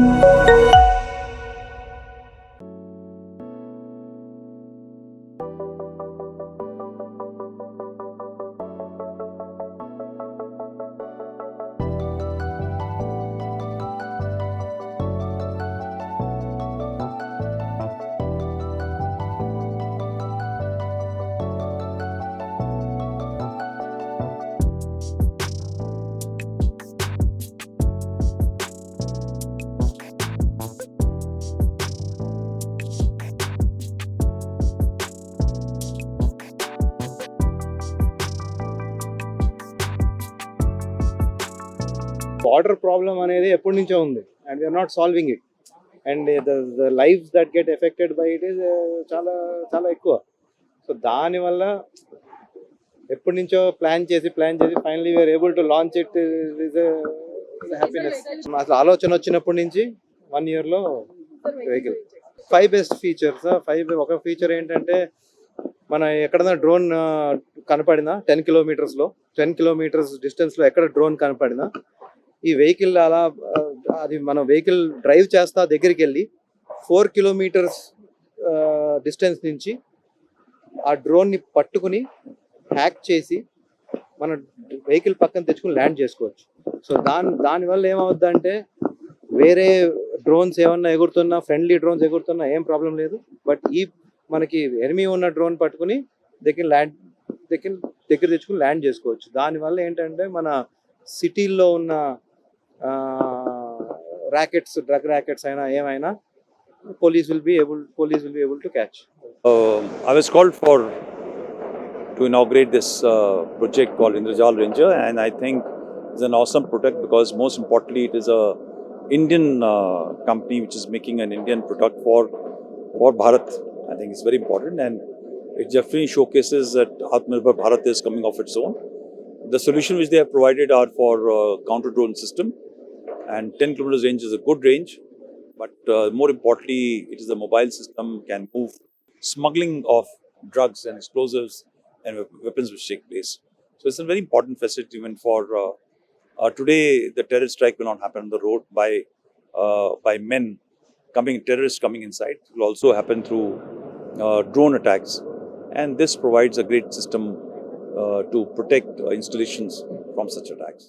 Música border problem అనేది ఎప్పటి నుంచో ఉంది. And we are not solving it and the life that get affected by it is చాలా చాలా ఎక్కువ. సో దానివల్ల ఎప్పటి నుంచో ప్లాన్ చేసి ప్లాన్ చేసి finally we are able to launch it is happiness అసలు ఆలోచన వచ్చినప్పటి నుంచి వన్ ఇయర్లో vehicle five best features five ఒక ఫీచర్ ఏంటంటే మన ఎక్కడైనా డ్రోన్ uh, కనపడినా టెన్ కిలోమీటర్స్లో టెన్ కిలోమీటర్స్ డిస్టెన్స్లో ఎక్కడ డ్రోన్ కనపడినా ఈ వెహికల్ అలా అది మన వెహికల్ డ్రైవ్ చేస్తా దగ్గరికి వెళ్ళి ఫోర్ కిలోమీటర్స్ డిస్టెన్స్ నుంచి ఆ డ్రోన్ని పట్టుకుని హ్యాక్ చేసి మన వెహికల్ పక్కన తెచ్చుకుని ల్యాండ్ చేసుకోవచ్చు. సో దాని దానివల్ల ఏమవుద్దంటే వేరే డ్రోన్స్ ఏమన్నా ఎగురుతున్నా ఫ్రెండ్లీ డ్రోన్స్ ఎగురుతున్నా ఏం ప్రాబ్లం లేదు. బట్ ఈ మనకి ఎనిమి ఉన్న డ్రోన్ పట్టుకుని దగ్గర ల్యాండ్ దగ్గర దగ్గర తెచ్చుకుని ల్యాండ్ చేసుకోవచ్చు. దానివల్ల ఏంటంటే మన సిటీల్లో ఉన్న ర్యాకెట్స్ డ్రగ్ ర్యాకెట్స్ అయినా ఏమైనా police will be able police will be able to catch Uh, I was called for to inaugurate this uh, project called Indrajal Ranger, and I think it's an awesome product because most importantly, it is a Indian uh, company which is making an Indian product for for Bharat. I think it's very important, and it definitely showcases that Atmanirbhar Bharat is coming off its own. The solution which they have provided are for uh, counter drone system, and 10 kilometers range is a good range. But uh, more importantly, it is a mobile system can move smuggling of drugs and explosives and weapons which take place. So it's a very important facility even for uh, uh, today. The terrorist strike will not happen on the road by uh, by men coming terrorists coming inside. It will also happen through uh, drone attacks, and this provides a great system uh, to protect uh, installations from such attacks.